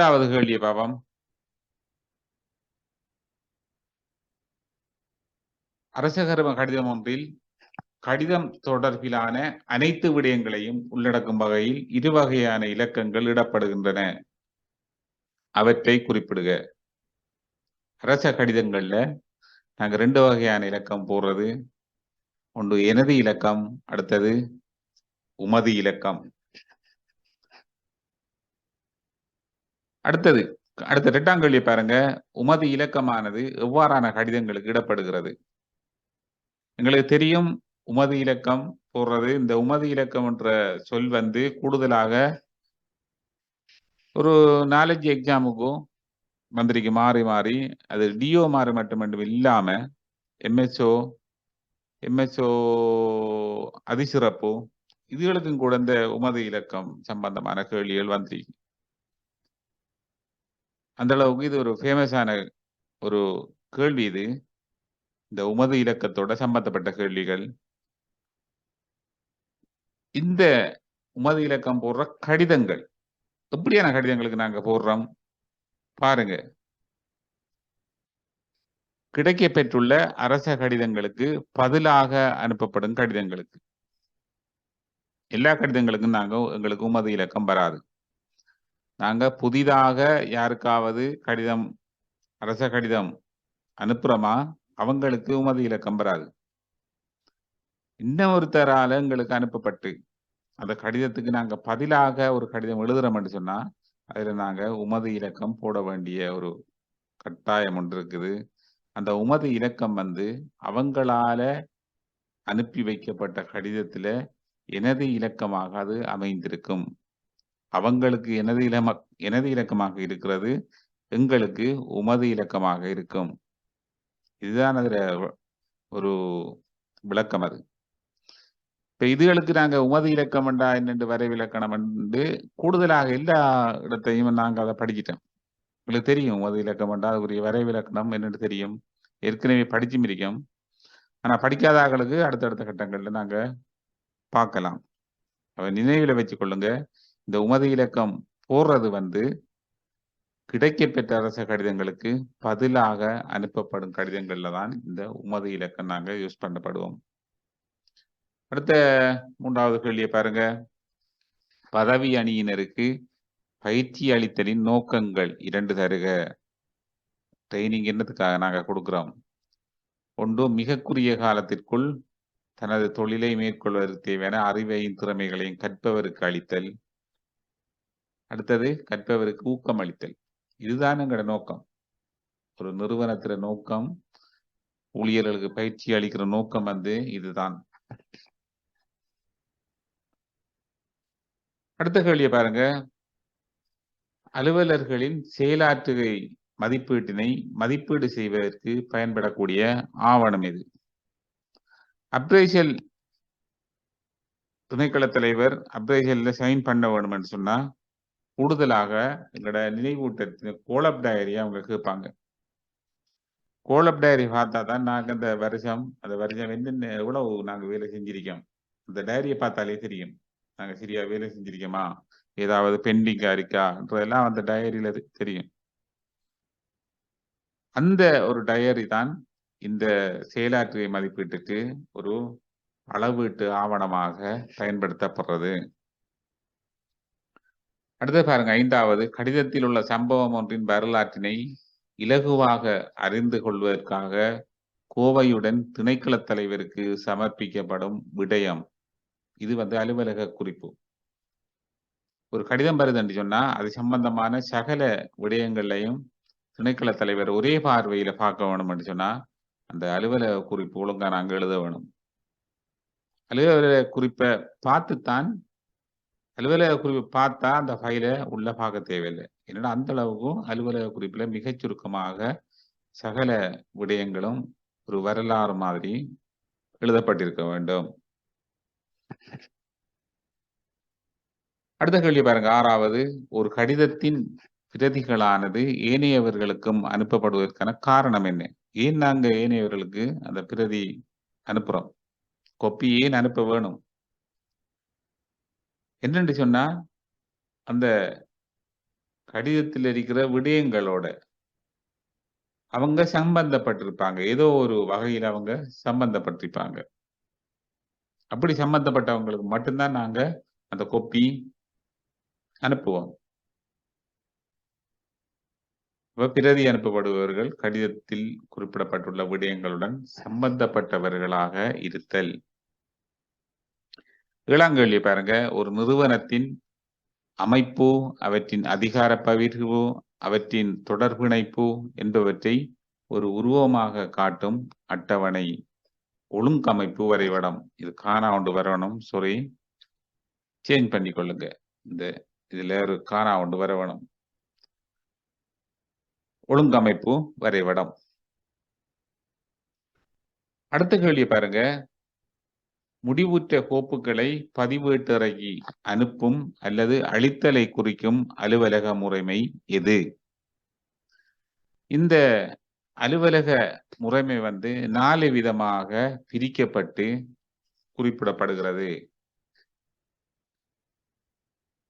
முதலாவது கேள்வி பாவம் அரசகர்ம கடிதம் ஒன்றில் கடிதம் தொடர்பிலான அனைத்து விடயங்களையும் உள்ளடக்கும் வகையில் இரு வகையான இலக்கங்கள் இடப்படுகின்றன. அவற்றை குறிப்பிடுக. அரச கடிதங்கள்ல நாங்க ரெண்டு வகையான இலக்கம் போடுறது. ஒன்று எனது இலக்கம் அடுத்தது உமது இலக்கம். அடுத்தது அடுத்த இரண்டாம் கேள்வி பாருங்க. உமது இலக்கமானது எவ்வாறான கடிதங்களுக்கு இடப்படுகிறது? எங்களுக்கு தெரியும் உமது இலக்கம் போடுறது இந்த உமது இலக்கம் என்ற சொல் வந்து கூடுதலாக ஒரு நாலஞ்சு எக்ஸாமுக்கும் மந்திரிக்கு மாறி மாறி. அது டிஓ மாறி மட்டும் மட்டும் இல்லாம எம்எஸ்ஓ எம்எஸ்ஓ அதிசிறப்பு இதுகளுக்கும் கூட இந்த உமது இலக்கம் சம்பந்தமான கேள்விகள் வந்திருக்கு. அந்த அளவுக்கு இது ஒரு ஃபேமஸான ஒரு கேள்வி இது. இந்த உமது இலக்கத்தோட சம்பந்தப்பட்ட கேள்விகள். இந்த உமது இலக்கம் போடுற கடிதங்கள். எப்படியான கடிதங்களுக்கு நாங்க போடுறோம்? பாருங்க. கிடைக்க பெற்றுள்ள அரச கடிதங்களுக்கு பதிலாக அனுப்பப்படும் கடிதங்களுக்கு. எல்லா கடிதங்களுக்கும் நாங்கள் எங்களுக்கு உமது இலக்கம் வராது. நாங்க புதிதாக யாருக்காவது கடிதம் அரச கடிதம் அனுப்புறோமா? அவங்களுக்கு உமது இலக்கம் வராது. இன்னொருத்தரால் எங்களுக்கு அனுப்பப்பட்டு அந்த கடிதத்துக்கு நாங்க பதிலாக ஒரு கடிதம் எழுதுறோம்னு சொன்னா அதுல நாங்க உமது இலக்கம் போட வேண்டிய ஒரு கட்டாயம் ஒன்று இருக்குது. அந்த உமது இலக்கம் வந்து அவங்களால அனுப்பி வைக்கப்பட்ட கடிதத்துல எனது இலக்கமாக அது அமைந்திருக்கும். அவங்களுக்கு எனது இலம எனது இலக்கமாக இருக்கிறது எங்களுக்கு உமது இலக்கமாக இருக்கும். இதுதான் அதுல ஒரு விளக்கம் அது. இப்போ இதுகளுக்கு நாங்க உமது இலக்கம் என்றா என்னென்று வரைவிலக்கணம் என்று கூடுதலாக எல்லா இடத்தையும் நாங்க அதை படிச்சிட்டோம். உங்களுக்கு தெரியும் உமது இலக்கம் என்றால் அதுக்குரிய வரைவிலக்கணம் என்னென்று தெரியும். ஏற்கனவே படிச்சும் இருக்கோம். ஆனா படிக்காத ஆட்களுக்கு அடுத்தடுத்த கட்டங்கள்ல நாங்க பார்க்கலாம். அவ நினைவில் வச்சு கொள்ளுங்க. இந்த உமது இலக்கம் போடுறது வந்து கிடைக்கப்பெற்ற அரச கடிதங்களுக்கு பதிலாக அனுப்பப்படும் கடிதங்கள்ல தான் இந்த உமது இலக்கம் நாங்க யூஸ் பண்ணப்படுவோம். அடுத்த மூன்றாவது கேள்வியை பாருங்க. பதவி அணியினருக்கு பயிற்சி அளித்தலின் நோக்கங்கள் இரண்டு தருக. ட்ரைனிங் என்னத்துக்காக நாங்க கொடுக்கிறோம்? ஒன்று மிக குறுகிய காலத்திற்குள் தனது தொழிலை மேற்கொள்வதற்கு தேவையான அறிவையும் திறமைகளையும் கற்பவருக்கு அளித்தல். அடுத்தது கற்பவருக்கு ஊக்கம் அளித்தல் இதுதான் எங்களோட நோக்கம். ஒரு நிறுவனத்துல நோக்கம் ஊழியர்களுக்கு பயிற்சி அளிக்கிற நோக்கம் வந்து இதுதான். அடுத்த கேள்வியை பாருங்க. அலுவலர்களின் செயலாற்றுகை மதிப்பீட்டினை மதிப்பீடு செய்வதற்கு பயன்படக்கூடிய ஆவணம் இது அப்ரைசல் துணைக்கள தலைவர் அப்ரைசல்ல சைன் பண்ண வேணும்னு சொன்னா கூடுதலாக எங்களோட நினைவூட்டத்தின் கோலப் டயரி அவங்க கேட்பாங்க. கோலப் டயரி பார்த்தா தான் நாங்க அந்த வருஷம் அந்த வருஷம் என்னென்ன எவ்வளவு நாங்க வேலை செஞ்சிருக்கோம். அந்த டயரியை பார்த்தாலே தெரியும். நாங்க சரியா வேலை செஞ்சிருக்கோமா? ஏதாவது பெண்டிங்கா இருக்கான்றதெல்லாம் அந்த டயரியில தெரியும். அந்த ஒரு டயரி தான் இந்த செயலாற்றிய மதிப்பீட்டுக்கு ஒரு அளவீட்டு ஆவணமாக பயன்படுத்தப்படுறது. அடுத்து பாருங்க ஐந்தாவது. கடிதத்தில் உள்ள சம்பவம் ஒன்றின் வரலாற்றினை இலகுவாக அறிந்து கொள்வதற்காக கோவையுடன் திணைக்கள தலைவருக்கு சமர்ப்பிக்கப்படும் விடயம். இது வந்து அலுவலக குறிப்பு. ஒரு கடிதம் வருதுன்னு சொன்னா அது சம்பந்தமான சகல விடயங்களையும் திணைக்கள தலைவர் ஒரே பார்வையில பார்க்க வேணும்னு சொன்னா அந்த அலுவலக குறிப்பு ஒழுங்கா நாங்கள் எழுத வேணும். அலுவலக குறிப்பை பார்த்துத்தான் அலுவலக குறிப்பு பார்த்தா அந்த ஃபைலை உள்ள பார்க்க தேவையில்லை. என்னடா அந்த அளவுக்கும் அலுவலக குறிப்புல மிகச் சுருக்கமாக சகல விடயங்களும் ஒரு வரலாறு மாதிரி எழுதப்பட்டிருக்க வேண்டும். அடுத்த கேள்வி பாருங்க. ஆறாவது ஒரு கடிதத்தின் பிரதிகளானது ஏனையவர்களுக்கும் அனுப்பப்படுவதற்கான காரணம் என்ன? ஏன் நாங்க ஏனையவர்களுக்கு அந்த பிரதி அனுப்புறோம்? கொப்பி ஏன் அனுப்ப வேணும்? என்னன்னு சொன்னா அந்த கடிதத்தில் இருக்கிற விடயங்களோட அவங்க சம்பந்தப்பட்டிருப்பாங்க. ஏதோ ஒரு வகையில் அவங்க சம்பந்தப்பட்டிருப்பாங்க அப்படி சம்பந்தப்பட்டவங்களுக்கு மட்டும்தான் நாங்க அந்த கொப்பி அனுப்புவோம். பிரதி அனுப்பப்படுபவர்கள் கடிதத்தில் குறிப்பிடப்பட்டுள்ள விடயங்களுடன் சம்பந்தப்பட்டவர்களாக இருத்தல். இளங்கேள்வி பாருங்க ஒரு நிறுவனத்தின் அமைப்பு அவற்றின் அதிகார பகிர்வு அவற்றின் தொடர்பிணைப்பு என்பவற்றை ஒரு உருவமாக காட்டும் அட்டவணை ஒழுங்கமைப்பு வரைபடம். இது காணா ஒன்று வரணும் சாரி சேஞ்ச் பண்ணி கொள்ளுங்க இந்த இதுல ஒரு காணா ஒன்று வரணும் ஒழுங்கமைப்பு வரைபடம். அடுத்த கேள்வி பாருங்க. முடிவுற்ற கோப்புகளை பதிவேட்டறைக்கு அனுப்பும் அல்லது அழித்தலை குறிக்கும் அலுவலக முறைமை எது? இந்த அலுவலக முறைமை வந்து நாலு விதமாக பிரிக்கப்பட்டு குறிப்பிடப்படுகிறது.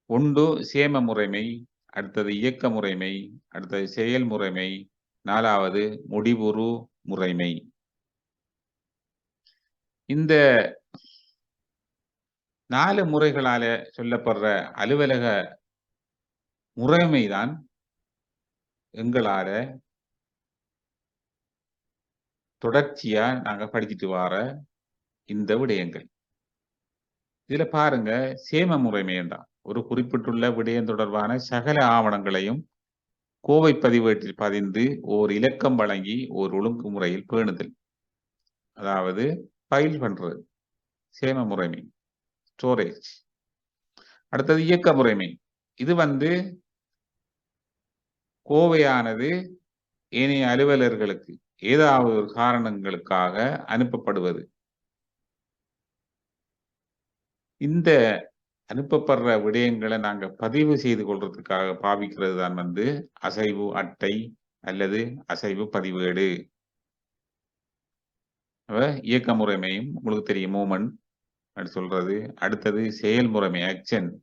ஒன்று சேம முறைமை அடுத்தது இயக்க முறைமை அடுத்தது செயல் முறைமை நாலாவது முடிவுறு முறைமை. இந்த நாலு முறைகளால சொல்லப்படுற அலுவலக முறைமைதான் எங்களால தொடர்ச்சியா நாங்க படிச்சுட்டு வர இந்த விடயங்கள். இதுல பாருங்க சேம முறைமையண்டா ஒரு குறிப்பிட்டுள்ள விடயம் தொடர்பான சகல ஆவணங்களையும் கோவை பதிவேட்டில் பதிந்து ஓர் இலக்கம் வழங்கி ஓர் ஒழுங்கு முறையில் பேணுதல். அதாவது பயில் பண்றது சேம முறைமை. ஸ்டோரேஜ் அடுத்தது இயக்க முறைமை. இது வந்து கோவையானது ஏனைய அலுவலர்களுக்கு ஏதாவது ஒரு காரணங்களுக்காக அனுப்பப்படுவது. இந்த அனுப்பப்படுற விடயங்களை நாங்க பதிவு செய்து கொள்றதுக்காக பாவிக்கிறது தான் வந்து அசைவு அட்டை அல்லது அசைவு பதிவேடு. இயக்க முறைமையும் உங்களுக்கு தெரியும் மூமெண்ட் அப்படி சொல்றது. அடுத்தது செயல்முறைமை ஆக்ஷன்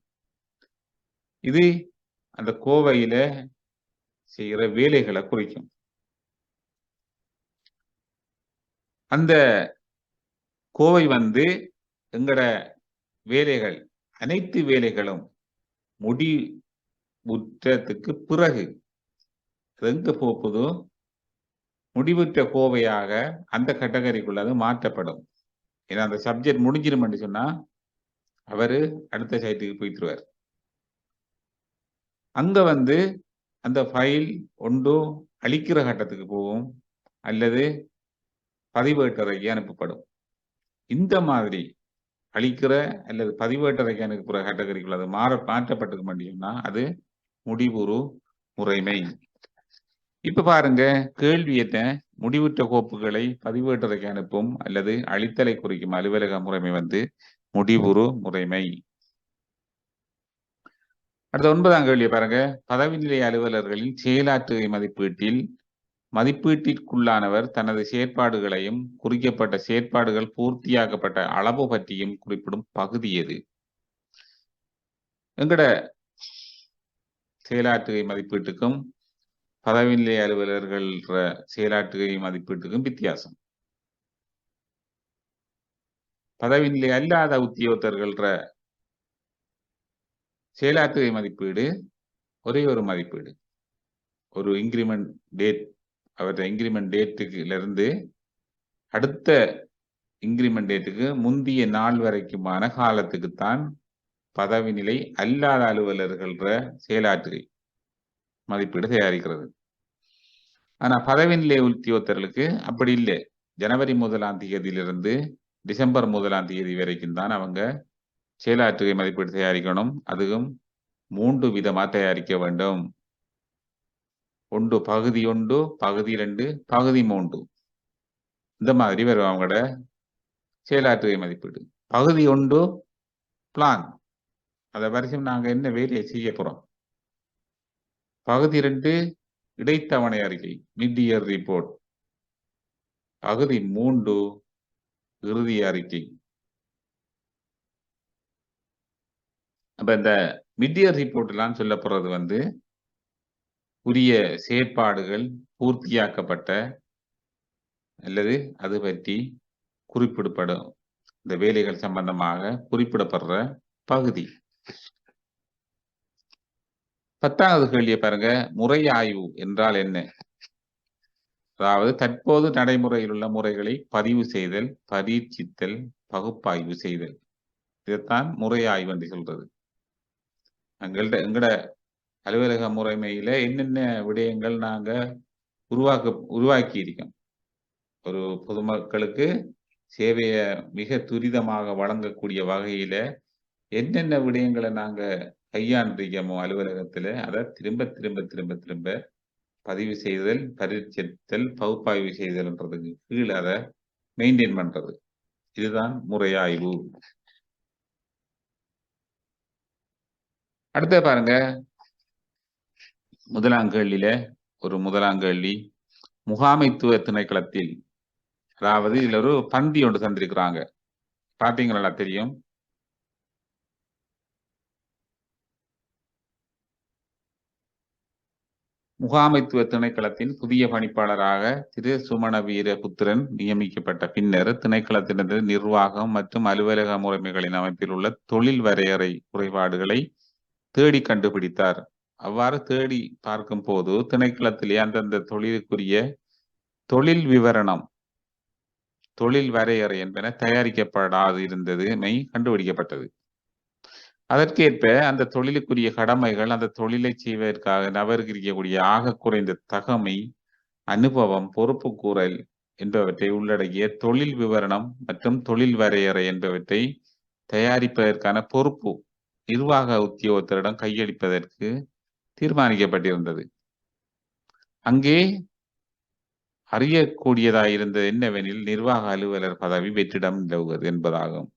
இது அந்த கோவையில செய்கிற வேலைகளை குறிக்கும். அந்த கோவை வந்து எங்கட வேலைகள் அனைத்து வேலைகளும் முடிவுற்றத்துக்கு பிறகு எங்க போகுதோ முடிவுற்ற கோவையாக அந்த கேட்டகரிக்குள்ள அது மாற்றப்படும். ஏன்னா அந்த சப்ஜெக்ட் முடிஞ்சிருமென்று சொன்னா அவரு அடுத்த சைட்டுக்கு போய்த்துருவார் அங்க வந்து அந்த ஃபைல் ஒன்று அழிக்கிற கட்டத்துக்கு போகும் அல்லது பதிவேட்டறைக்கு அனுப்பப்படும். இந்த மாதிரி அழிக்கிற அல்லது பதிவேட்டறைக்கு அனுப்புகிற கேட்டகரிக்குள்ள அது மாற மாற்றப்பட்டது சொன்னா அது முடிவுறு முறைமை. இப்ப பாருங்க கேள்வியத்தை முடிவுற்ற கோப்புகளை பதிவேற்றதைக்கு அனுப்பும் அல்லது அழித்தலை குறிக்கும் அலுவலக முறைமை வந்து முடிவுறு முறைமை. அடுத்த ஒன்பதாம் கேள்வியை பாருங்க. பதவி நிலை அலுவலர்களின் செயலாற்றுகை மதிப்பீட்டில் மதிப்பீட்டிற்குள்ளானவர் தனது செயற்பாடுகளையும் குறிக்கப்பட்ட செயற்பாடுகள் பூர்த்தியாக்கப்பட்ட அளவு பற்றியும் குறிப்பிடும் பகுதி எது? எங்கட செயலாற்றுகை மதிப்பீட்டுக்கும் பதவிநிலை அலுவலர்கள் செயலாற்றுகை மதிப்பீட்டுக்கும் வித்தியாசம். பதவி நிலை அல்லாத உத்தியோகத்தர்கள் செயலாற்றுகை மதிப்பீடு ஒரே ஒரு மதிப்பீடு. ஒரு இன்கிரிமெண்ட் டேட் அவற்றை இன்கிரிமெண்ட் டேட்டுக்குல இருந்து அடுத்த இன்கிரிமெண்ட் டேட்டுக்கு முந்தைய நாள் வரைக்குமான காலத்துக்குத்தான் பதவி நிலை அல்லாத அலுவலர்கள்ற செயலாற்றுகை மதிப்பீடு தயாரிக்கிறது. ஆனா பதவி நிலை உத்தியோகத்தர்களுக்கு அப்படி இல்லை. ஜனவரி முதலாம் தேதியிலிருந்து டிசம்பர் முதலாம் தேதி வரைக்கும் தான் அவங்க செயலாற்றுகை மதிப்பீடு தயாரிக்கணும். அதுவும் மூன்று விதமா தயாரிக்க வேண்டும். ஒன்று பகுதி ஒன்று பகுதி ரெண்டு பகுதி மூன்று. இந்த மாதிரி வரும் அவங்களோட செயலாற்றுகை மதிப்பீடு. பகுதி ஒன்று பிளான் அதை வரைக்கும் நாங்க என்ன வேலையை செய்ய போறோம்? பகுதி ரெண்டு இடைத்தவணை அறிக்கை மிட் இயர் ரிப்போர்ட். பகுதி மூன்று இறுதி அறிக்கை. அப்ப இந்த மிட்டியர் ரிப்போர்ட் எல்லாம் போறது வந்து உரிய செயற்பாடுகள் பூர்த்தியாக்கப்பட்ட அல்லது அது பற்றி குறிப்பிடப்படும். இந்த வேலைகள் சம்பந்தமாக குறிப்பிடப்படுற பகுதி. பத்தாவது கேள்வியை பாருங்க. முறை ஆய்வு என்றால் என்ன? அதாவது தற்போது நடைமுறையில் உள்ள முறைகளை பதிவு செய்தல் பரீட்சித்தல் பகுப்பாய்வு செய்தல். இதைத்தான் முறை ஆய்வு என்று சொல்றது. எங்கள்ட எங்களோட அலுவலக முறைமையில என்னென்ன விடயங்கள் நாங்க உருவாக்க உருவாக்கி இருக்கோம் ஒரு பொதுமக்களுக்கு சேவையை மிக துரிதமாக வழங்கக்கூடிய வகையில என்னென்ன விடயங்களை நாங்க கையாண்டிருக்கோமோ அலுவலகத்துல அதை திரும்ப திரும்ப திரும்ப திரும்ப பதிவு செய்தல் பரீட்சித்தல் பகுப்பாய்வு செய்தல்ன்றதுக்கு கீழே அதை மெயின்டைன் பண்றது. இதுதான் முறையாய்வு அடுத்த பாருங்க. முதலாம் கேள்வியில ஒரு முதலாம் கேள்வி. முகாமைத்துவ திணைக்களத்தில் அதாவது இதுல ஒரு பந்தி ஒன்று தந்திருக்கிறாங்க. பாத்தீங்களா தெரியும்? முகாமைத்துவ திணைக்களத்தின் புதிய பணிப்பாளராக திரு சுமண வீர புத்திரன் நியமிக்கப்பட்ட பின்னர் திணைக்களத்தினது நிர்வாகம் மற்றும் அலுவலக முறைமைகளின் அமைப்பில் உள்ள தொழில் வரையறை குறைபாடுகளை தேடி கண்டுபிடித்தார். அவ்வாறு தேடி பார்க்கும் போது திணைக்களத்திலே அந்தந்த தொழிலுக்குரிய தொழில் விவரணம் தொழில் வரையறை என்பன தயாரிக்கப்படாது இருந்தது கண்டுபிடிக்கப்பட்டது. அதற்கேற்ப அந்த தொழிலுக்குரிய கடமைகள் அந்த தொழிலை செய்வதற்காக நபருக்கு இருக்கக்கூடிய ஆக குறைந்த தகமை அனுபவம் பொறுப்பு கூறல் என்பவற்றை உள்ளடக்கிய தொழில் விவரணம் மற்றும் தொழில் வரையறை என்பவற்றை தயாரிப்பதற்கான பொறுப்பு நிர்வாக உத்தியோகத்தரிடம் கையளிப்பதற்கு தீர்மானிக்கப்பட்டிருந்தது. அங்கே அறியக்கூடியதாயிருந்தது என்னவெனில் நிர்வாக அலுவலர் பதவி வெற்றிடம் நிலவுவது என்பதாகும்.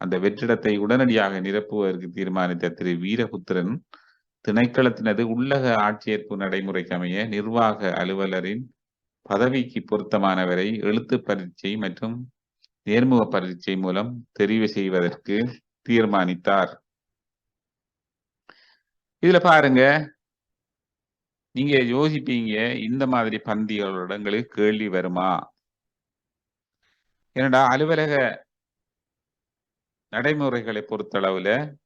அந்த வெற்றிடத்தை உடனடியாக நிரப்புவதற்கு தீர்மானித்த திரு வீரபுத்திரன் திணைக்களத்தினது உள்ளக ஆட்சியேற்பு நடைமுறைக்கு அமைய நிர்வாக அலுவலரின் பதவிக்கு பொருத்தமானவரை எழுத்து பரீட்சை மற்றும் நேர்முக பரீட்சை மூலம் தெரிவு செய்வதற்கு தீர்மானித்தார். இதுல பாருங்க நீங்க யோசிப்பீங்க இந்த மாதிரி பந்திகளோட எங்களுக்கு கேள்வி வருமா? ஏனடா அலுவலக நடைமுறைகளை பொறுத்தளவுல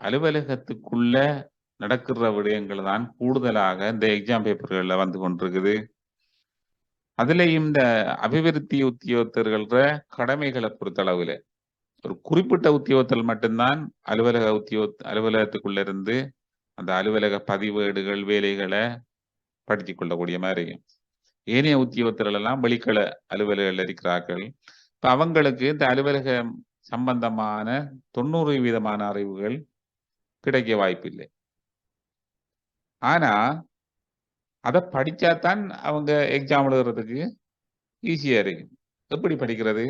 அலுவலகத்துக்குள்ள நடக்கிற விடயங்கள் தான் கூடுதலாக இந்த எக்ஸாம் பேப்பர்கள்ல வந்து கொண்டிருக்குது. அதுலயும் இந்த அபிவிருத்தி உத்தியோகத்தர்கள கடமைகளை பொறுத்தளவுல ஒரு குறிப்பிட்ட உத்தியோகத்தில் மட்டும்தான் அலுவலக உத்தியோக அலுவலகத்துக்குள்ள இருந்து அந்த அலுவலக பதிவேடுகள் வேலைகளை படித்து கொள்ளக்கூடிய மாதிரி. ஏனைய உத்தியோகத்தர்கள் எல்லாம் வெளிக்கள அலுவலர்கள் இருக்கிறார்கள். இப்ப அவங்களுக்கு இந்த அலுவலக சம்பந்தமான தொண்ணூறு விதமான அறிவுகள் கிடைக்க வாய்ப்பில்லை. ஆனா அதை படிச்சாதான் அவங்க எக்ஸாம் எழுதுறதுக்கு ஈஸியா இருக்கும். எப்படி படிக்கிறது?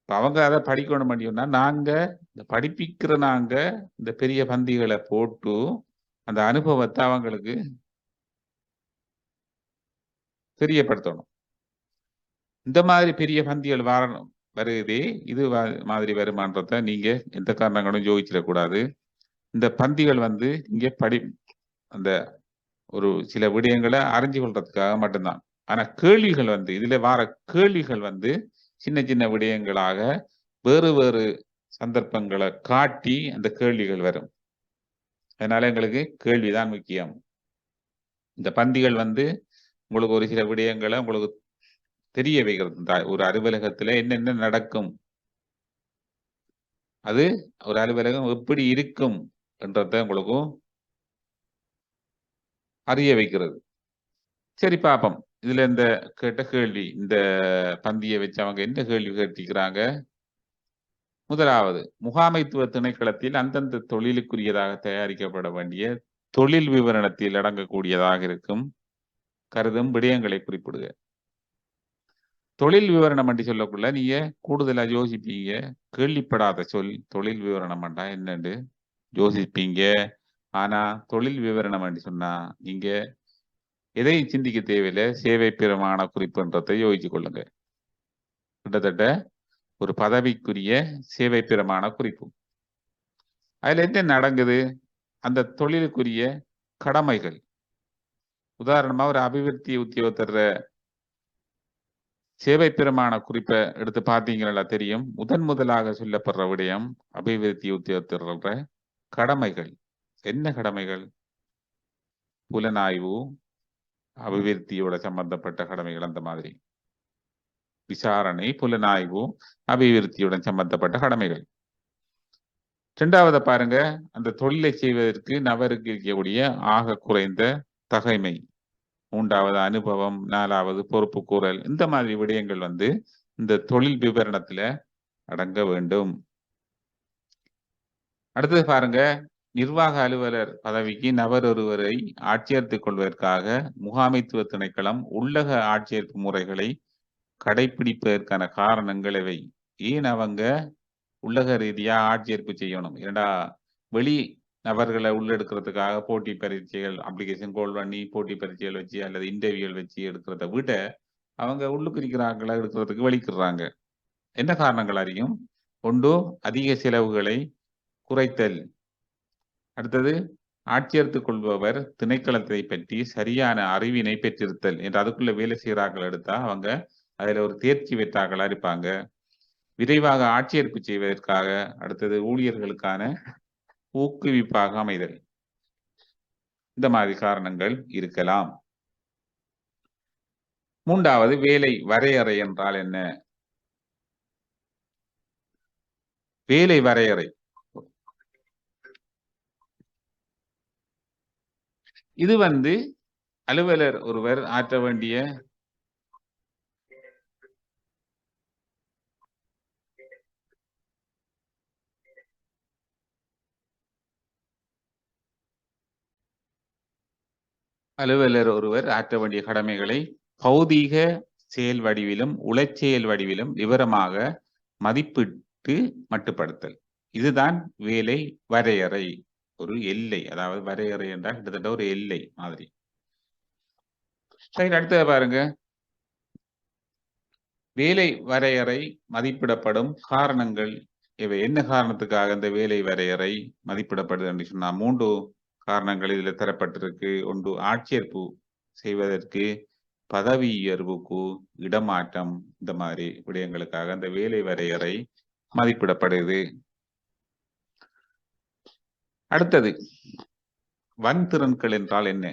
இப்போ அவங்க அதை படிக்கணும் அப்படின்னா நாங்க இந்த படிப்பிக்கிற நாங்க இந்த பெரிய பந்திகளை போட்டு அந்த அனுபவத்தை அவங்களுக்கு தெரியப்படுத்தணும். இந்த மாதிரி பெரிய பந்திகள் வரணும். வருதே. இது மாதிரி வருமானத்தை நீங்க எந்த காரணங்களும் யோகிச்சிடக்கூடாது. இந்த பந்திகள் வந்து இங்க படி அந்த ஒரு சில விடயங்களை அறிஞ்சு கொள்றதுக்காக மட்டும்தான். ஆனா கேள்விகள் வந்து இதுல வார கேள்விகள் வந்து சின்ன சின்ன விடயங்களாக வேறு வேறு சந்தர்ப்பங்களை காட்டி அந்த கேள்விகள் வரும். அதனால எங்களுக்கு கேள்விதான் முக்கியம். இந்த பந்திகள் வந்து உங்களுக்கு ஒரு சில விடயங்களை உங்களுக்கு தெரிய வைக்கிறது ஒரு அலுவலகத்துல என்னென்ன நடக்கும்? அது ஒரு அலுவலகம் எப்படி இருக்கும் என்றத உங்களுக்கும் அறிய வைக்கிறது. சரி பாப்போம். இதுல இந்த கேட்ட கேள்வி இந்த பந்தியை வச்சு அவங்க என்ன கேள்வி கேட்டிருக்கிறாங்க? முதலாவது முகாமைத்துவ திணைக்களத்தில் அந்தந்த தொழிலுக்குரியதாக தயாரிக்கப்பட வேண்டிய தொழில் விவரணத்தில் அடங்கக்கூடியதாக இருக்கும். கருதும் விடயங்களை குறிப்பிடுக. தொழில் விவரணம் என்று சொல்லக்குள்ள நீங்க கூடுதலா யோசிப்பீங்க. கேள்விப்படாத சொல் தொழில் விவரணம் என்றா என்னன்னு யோசிப்பீங்க. ஆனா தொழில் விவரணம் என்று சொன்னா நீங்க எதை சிந்திக்க தேவையில்லை. சேவை பிரமாண குறிப்புன்றதை யோசிச்சு கொள்ளுங்க. கிட்டத்தட்ட ஒரு பதவிக்குரிய சேவை பிரமாண குறிப்பு. அதுல என்ன நடங்குது அந்த தொழிலுக்குரிய கடமைகள். உதாரணமா ஒரு அபிவிருத்தி உத்தியோகத்தர் சேவை பெருமான குறிப்பை எடுத்து பார்த்தீங்களா தெரியும். முதன் முதலாக சொல்லப்படுற விடயம் அபிவிருத்தி உத்தியோகத்தர் கடமைகள். என்ன கடமைகள்? புலனாய்வு அபிவிருத்தியோட சம்பந்தப்பட்ட கடமைகள் அந்த மாதிரி. விசாரணை புலனாய்வு அபிவிருத்தியுடன் சம்பந்தப்பட்ட கடமைகள். இரண்டாவது பாருங்க. அந்த தொழிலை செய்வதற்கு நபருக்கு இருக்கக்கூடிய ஆக குறைந்த தகைமை. மூன்றாவது அனுபவம் நாலாவது பொறுப்பு கூறல். இந்த மாதிரி விடயங்கள் வந்து இந்த தொழில் விவரணத்துல அடங்க வேண்டும். அடுத்தது பாருங்க நிர்வாக அலுவலர் பதவிக்கு நபர் ஒருவரை ஆட்சியர்த்து கொள்வதற்காக முகாமைத்துவ திணைக்களம் உள்ளக ஆட்சியர்ப்பு முறைகளை கடைபிடிப்பதற்கான காரணங்கள் இவை ஏன் அவங்க உள்ளக ரீதியா ஆட்சியர்ப்பு செய்யணும்? இரண்டா வெளி நபர்களை உள்ளெடுக்கிறதுக்காக போட்டி பரீட்சைகள் அப்ளிகேஷன் கோல் பண்ணி போட்டி பரீட்சைகள் வச்சு அல்லது இன்டர்வியூகள் வச்சு எடுக்கிறத விட அவங்க உள்ளுக்கு இருக்கிறாங்களா எடுக்கிறதுக்கு வலிக்கிறாங்க. என்ன காரணங்கள் அறியும்? ஒன்று அதிக செலவுகளை குறைத்தல். அடுத்தது ஆட்சியர்த்து கொள்பவர் திணைக்களத்தை பற்றி சரியான அறிவினை பெற்றிருத்தல். என்று அதுக்குள்ள வேலை செய்கிறார்கள் எடுத்தா அவங்க அதுல ஒரு தேர்ச்சி பெற்றார்களா இருப்பாங்க. விரைவாக ஆட்சேர்ப்பு செய்வதற்காக அடுத்தது ஊழியர்களுக்கான ஊக்குவிப்பாக அமைதல். இந்த மாதிரி காரணங்கள் இருக்கலாம். மூன்றாவது வேலை வரையறை என்றால் என்ன? வேலை வரையறை. இது வந்து அலுவலர் ஒருவர் ஆற்ற வேண்டிய அலுவலர் ஒருவர் ஆற்ற வேண்டிய கடமைகளை பௌதீக செயல் வடிவிலும் உளச்செயல் வடிவிலும் விவரமாக மதிப்பிட்டு மட்டுப்படுத்தல். இதுதான் வேலை வரையறை. ஒரு எல்லை. அதாவது வரையறை என்றால் கிட்டத்தட்ட ஒரு எல்லை மாதிரி. சரி அடுத்தது பாருங்க. வேலை வரையறை மதிப்பிடப்படும் காரணங்கள். இவை என்ன காரணத்துக்காக இந்த வேலை வரையறை மதிப்பிடப்படுது என்று சொன்னா மூன்று காரணங்கள் இதில் தரப்பட்டிருக்கு. ஒன்று ஆட்சேர்ப்பு செய்வதற்கு பதவி உயர்வுக்கு இடமாற்றம் இந்த மாதிரி விடயங்களுக்காக அந்த வேலை வரையறை மதிப்பிடப்படுது. அடுத்தது வன்திறன்கள் என்றால் என்ன?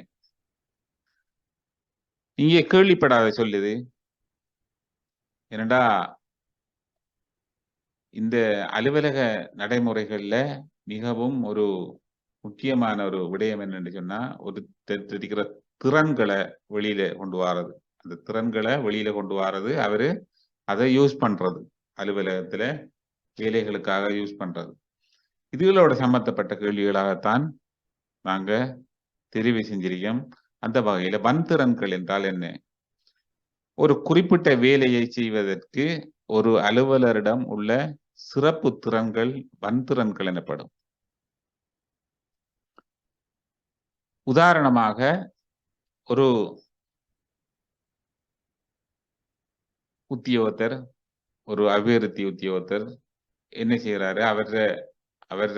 இங்கே கேள்விப்படாத சொல்லுது என்னடா இந்த அலுவலக நடைமுறைகள்ல மிகவும் ஒரு முக்கியமான ஒரு விடயம் என்னன்னு சொன்னா ஒரு இருக்கிற திறன்களை வெளியில கொண்டு வாரது. அந்த திறன்களை வெளியில கொண்டு வாரது அவரு அதை யூஸ் பண்றது. அலுவலகத்துல வேலைகளுக்காக யூஸ் பண்றது. இதுகளோட சம்பந்தப்பட்ட கேள்விகளாகத்தான் நாங்க தெரிவு செஞ்சிருக்கோம். அந்த வகையில வன்திறன்கள் என்றால் என்ன? ஒரு குறிப்பிட்ட வேலையை செய்வதற்கு ஒரு அலுவலரிடம் உள்ள சிறப்பு திறன்கள் வன்திறன்கள் எனப்படும். உதாரணமாக ஒரு உத்தியோகத்தர் ஒரு அபிவிருத்தி உத்தியோகத்தர் என்ன செய்யறாரு அவர அவர்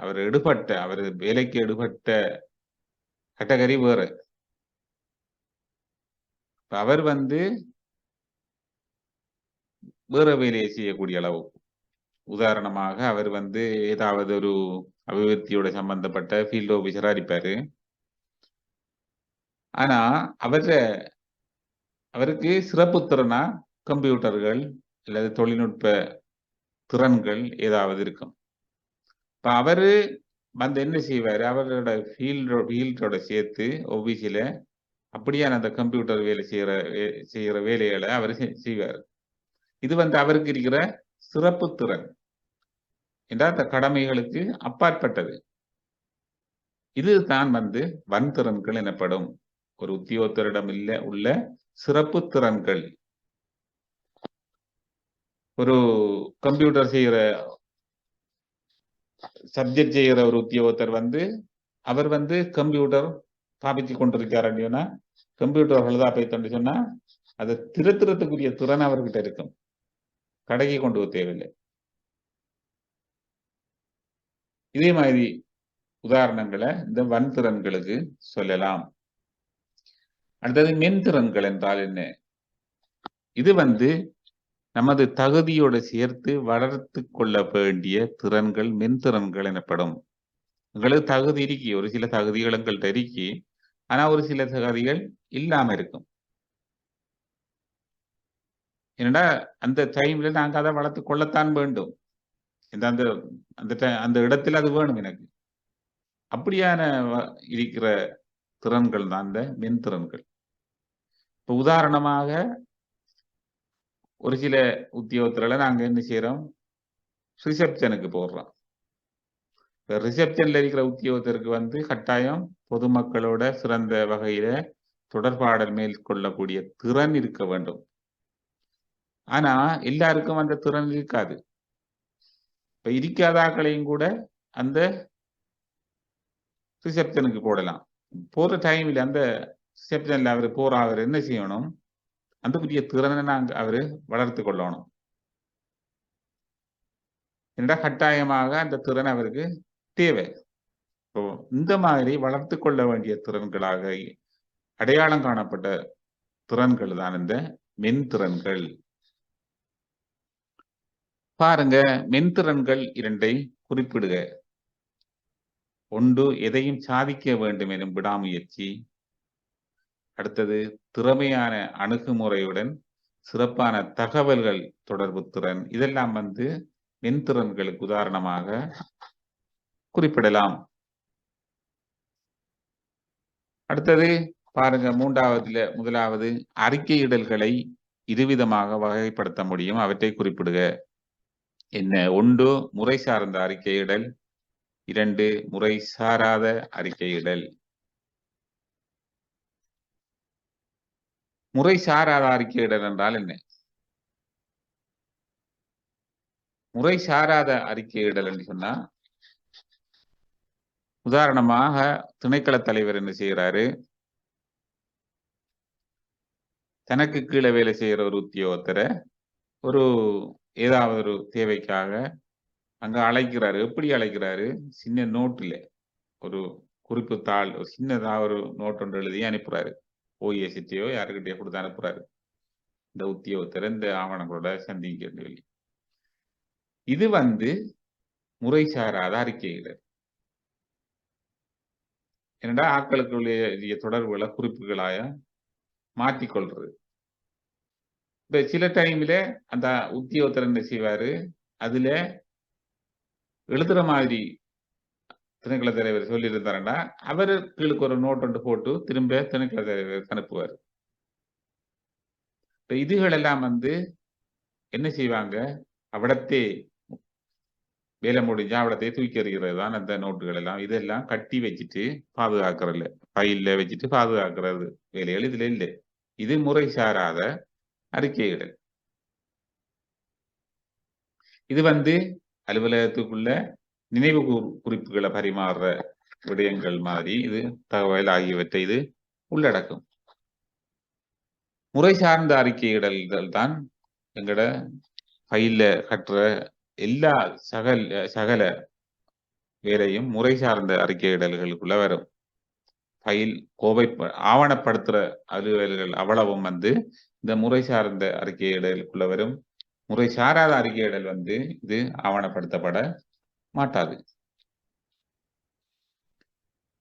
அவர் எடுபட்ட அவர் வேலைக்கு எடுபட்ட கேட்டகரி வேறு. அவர் வந்து வேற வேலையை செய்யக்கூடிய அளவு. உதாரணமாக அவர் வந்து ஏதாவது ஒரு அபிவிருத்தியோட சம்பந்தப்பட்ட ஃபீல்டு ஆஃபீஸராக இருப்பாரு. ஆனா அவர அவருக்கு சிறப்பு திறனா கம்ப்யூட்டர்கள் அல்லது தொழில்நுட்ப திறன்கள் ஏதாவது இருக்கும். இப்ப அவரு வந்து என்ன செய்வாரு? அவரோட ஃபீல்டோ ஃபீல்டோட சேர்த்து ஆபீஸில் அப்படியான அந்த கம்ப்யூட்டர் வேலை செய்யற செய்யற வேலைகளை அவர் செய்வார். இது வந்து அவருக்கு இருக்கிற சிறப்பு திறன். என்றால் அந்த கடமைகளுக்கு அப்பாற்பட்டது. இதுதான் வந்து வன்திறன்கள் எனப்படும். ஒரு உத்தியோகத்தரிடம் இல்ல உள்ள சிறப்பு திறன்கள். ஒரு கம்ப்யூட்டர் செய்யற சப்ஜெக்ட் செய்யற ஒரு உத்தியோகத்தர் வந்து அவர் வந்து கம்ப்யூட்டர் பாபிச்சு கொண்டிருக்காருன்னா கம்ப்யூட்டர் பழுதாப்பைத்தொண்டு சொன்னா அதை திருத்துறதுக்குரிய திறன் அவர்கிட்ட இருக்கும். கடைக்கு கொண்டு போக தேவையில்லை. இதே மாதிரி உதாரணங்களை இந்த வன்திறன்களுக்கு சொல்லலாம். அடுத்தது மென்திறன்கள் என்றால் என்ன? இது வந்து நமது தகுதியோடு சேர்த்து வளர்த்து கொள்ள வேண்டிய திறன்கள் மென்திறன்கள் எனப்படும். உங்களுக்கு தகுதி இருக்கி ஒரு சில தகுதிகள் எங்கள்கிட்ட இருக்கி ஆனா ஒரு சில தகுதிகள் இல்லாம இருக்கும். என்னடா அந்த டைம்ல நாங்க அதை வளர்த்து கொள்ளத்தான் வேண்டும். இந்த அந்த அந்த அந்த இடத்துல அது வேணும் எனக்கு. அப்படியான வ- இருக்கிற திறன்கள் தான் இந்த மென்திறன்கள். இப்போ உதாரணமாக ஒரு சில உத்தியோகத்தில் நாங்க என்ன செய்யறோம் ரிசப்ஷனுக்கு போடுறோம் இப்போ ரிசப்ஷன்ல இருக்கிற உத்தியோகத்திற்கு வந்து கட்டாயம் பொதுமக்களோட சிறந்த வகையில தொடர்பாடல் மேற்கொள்ளக்கூடிய திறன் இருக்க வேண்டும். ஆனா எல்லாருக்கும் அந்த திறன் இருக்காது. இப்ப இருக்காதாக்களையும் கூட அந்த ரிசப்ஷனுக்கு போடலாம். போற டைம்ல அந்த ரிசப்ஷன்ல அவர் போற அவர் என்ன செய்யணும்? அந்த புதிய திறனை நாங்க அவர் வளர்த்து கொள்ளணும். என்ற கட்டாயமாக அந்த திறன் அவருக்கு தேவை. இப்போ இந்த மாதிரி வளர்த்து கொள்ள வேண்டிய திறன்களாக அடையாளம் காணப்பட்ட திறன்கள் தான் இந்த மென்திறன்கள். பாருங்க மென்திறன்கள் இரண்டை குறிப்பிடுக. ஒன்று எதையும் சாதிக்க வேண்டும் எனும் விடாமுயற்சி. அடுத்தது திறமையான அணுகுமுறையுடன் சிறப்பான தகவல்கள் தொடர்பு திறன். இதெல்லாம் வந்து மென்திறன்களுக்கு உதாரணமாக குறிப்பிடலாம். அடுத்தது பாருங்க மூன்றாவதுல முதலாவது அறிக்கையிடல்களை இருவிதமாக வகைப்படுத்த முடியும். அவற்றை குறிப்பிடுக. என்ன? ஒன்று முறை சார்ந்த அறிக்கையிடல். இரண்டு முறை சாராத அறிக்கையிடல். முறை சாராத அறிக்கையிடல் என்றால் என்ன? முறை சாராத அறிக்கையிடல் என்று சொன்னா உதாரணமாக திணைக்கள தலைவர் என்ன செய்யறாரு தனக்கு கீழே வேலை செய்யற ஒரு உத்தியோகத்தரை ஒரு ஏதாவது ஒரு தேவைக்காக அங்க அழைக்கிறாரு. எப்படி அழைக்கிறாரு? சின்ன நோட்டுல. ஒரு குறிப்பு தாள் ஒரு சின்னதாக ஒரு நோட் ஒன்று எழுதி அனுப்புறாரு. ஓஏசிட்டியோ யாருக்கிட்டயோ கொடுத்து அனுப்புறாரு. இந்த உத்தியோ இந்த ஆவணங்களோட சந்திக்க சொல்லி. இது வந்து முறைசாராத அறிக்கைகள் என்னடா ஆக்களுக்குள்ள தொடர்புகளை குறிப்புகளாய மாற்றிக்கொள்றது. இப்ப சில டைம்ல அந்த உத்தியோகத்தர் என்ன செய்வாரு? அதுல எழுதுற மாதிரி திணைக்கள தலைவர் சொல்லியிருந்தாருன்னா அவர் கீழுக்கு ஒரு நோட் ஒன்று போட்டு திரும்ப திணைக்கள தலைவர் அனுப்புவார். இப்ப இதுகள் எல்லாம் வந்து என்ன செய்வாங்க? அவிடத்தே வேலை முடிஞ்சா அவிடத்தையே தூக்கி எறிகிறது தான் அந்த நோட்டுகள் எல்லாம். இதெல்லாம் கட்டி வச்சுட்டு பாதுகாக்கிறதுல ஃபைல்ல வச்சுட்டு பாதுகாக்கிறது. வேலைகள் இதுல இல்லை. இது முறை சாராத அறிக்கையிடல் இது வந்து அலுவலகத்துக்குள்ள நினைவு குறிப்புகளை பரிமாறுற விடயங்கள் மாதிரி இது தகவல் ஆகியவற்றை இது உள்ளடக்கும். முறை சார்ந்த அறிக்கையிடல்கள் தான் எங்கட பயில கட்டுற எல்லா சகல் சகல வேலையும் முறை சார்ந்த அறிக்கையிடல்களுக்குள்ள வரும். ஃபைல் கோவை ஆவணப்படுத்துற அலுவல்கள் அவ்வளவும் வந்து இந்த முறை சார்ந்த அறிக்கையிடலுக்குள்ள வரும். முறை சாராத அறிக்கையிடல் வந்து இது ஆவணப்படுத்தப்பட மாட்டாது.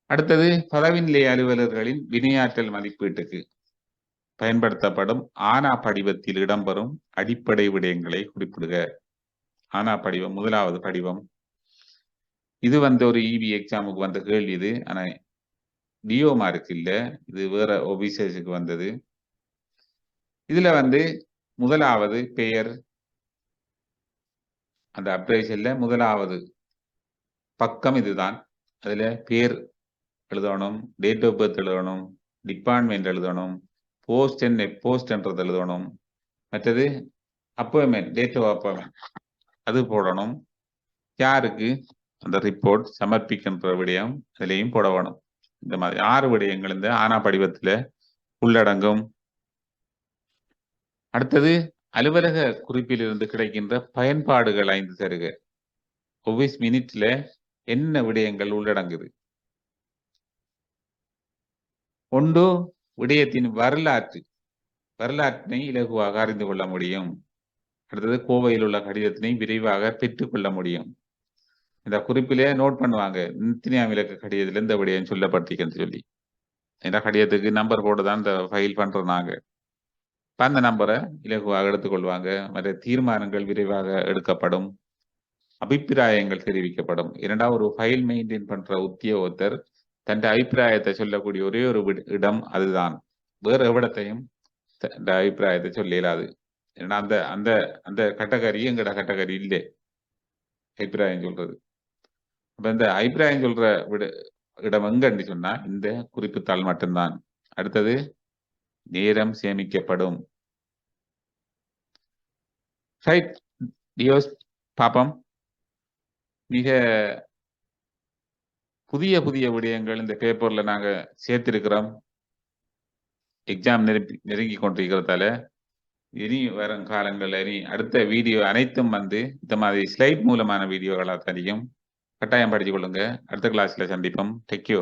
அடுத்தது பதவி நிலை அலுவலர்களின் வினையாற்றல் மதிப்பீட்டுக்கு பயன்படுத்தப்படும் ஆனா படிவத்தில் இடம்பெறும் அடிப்படை விடயங்களை குறிப்பிடுக. ஆனா படிவம் முதலாவது படிவம். இது வந்து ஒரு இபி எக்ஸாமுக்கு வந்த கேள்வி இது. ஆனா டிஓ மார்க் இல்ல. இது வேற ஒபிசஸுக்கு வந்தது. இதுல வந்து முதலாவது பெயர். அந்த அப்ரேஷன்ல முதலாவது பக்கம் இதுதான். அதுல பேர் எழுதணும் டேட் ஆஃப் பர்த் எழுதணும் டிபார்ட்மெண்ட் எழுதணும் போஸ்ட் என்ன போஸ்ட்ன்றது எழுதணும். மற்றது அப்பாயின்மெண்ட் டேட் ஆஃப் அப்பாயின்மெண்ட் அது போடணும். யாருக்கு? அந்த ரிப்போர்ட் சமர்ப்பிக்கின்ற விடயம் அதுலேயும் போட வேணும் இந்த மாதிரி ஆறு விடயங்கள் இந்த ஆனா படிவத்துல உள்ளடங்கும். அடுத்தது அலுவலக குறிப்பிலிருந்து கிடைக்கின்ற பயன்பாடுகள் ஐந்து தருக. ஒவ்வொரு மினிட்ல என்ன விடயங்கள் உள்ளடங்குது? ஒன்று விடயத்தின் வரலாற்று வரலாற்றினை இலகுவாக அறிந்து கொள்ள முடியும். அடுத்தது கோவையில் உள்ள கடிதத்தினை விரைவாக பெற்றுக்கொள்ள முடியும். இந்த குறிப்பிலே நோட் பண்ணுவாங்க. நித்தினியாம் விளக்கு கடிதத்தில் இந்த விடயம் சொல்லப்பட்டிருக்குன்னு சொல்லி. இந்த கடிதத்துக்கு நம்பர் போட்டு தான் இந்த ஃபைல் பண்றோம் நாங்க அந்த நம்பரை இலகுவாக எடுத்துக்கொள்வாங்க. மற்ற தீர்மானங்கள் விரைவாக எடுக்கப்படும். அபிப்பிராயங்கள் தெரிவிக்கப்படும். இரண்டாவது ஒரு ஃபைல் மெயின்டைன் பண்ற உத்தியோகத்தர் தன் அபிப்பிராயத்தை சொல்லக்கூடிய ஒரே ஒரு இடம் அதுதான். வேறு எவ்விடத்தையும் தன் அபிப்பிராயத்தை சொல்ல இயலாது. ஏன்னா அந்த அந்த அந்த கட்டகரி எங்கட கட்டகரி இல்லை. அபிப்பிராயம் சொல்றது. அப்ப இந்த அபிப்பிராயம் சொல்ற விட இடம் எங்கன்னு சொன்னா இந்த குறிப்புத்தாள் மட்டும்தான். அடுத்தது நேரம் சேமிக்கப்படும். ரைட் டியோஸ் பாப்பம். மிக புதிய புதிய விடயங்கள் இந்த பேப்பர்ல நாங்க சேர்த்திருக்கிறோம். எக்ஸாம் நெருப்பி நெருங்கி கொண்டிருக்கிறதால இனி வரும் காலங்களில் இனி அடுத்த வீடியோ அனைத்தும் வந்து இந்த மாதிரி ஸ்லைட் மூலமான வீடியோகளா தெரியும். கட்டாயம் படிச்சு கொள்ளுங்க அடுத்த கிளாஸ்ல சந்திப்போம். டெக்யூ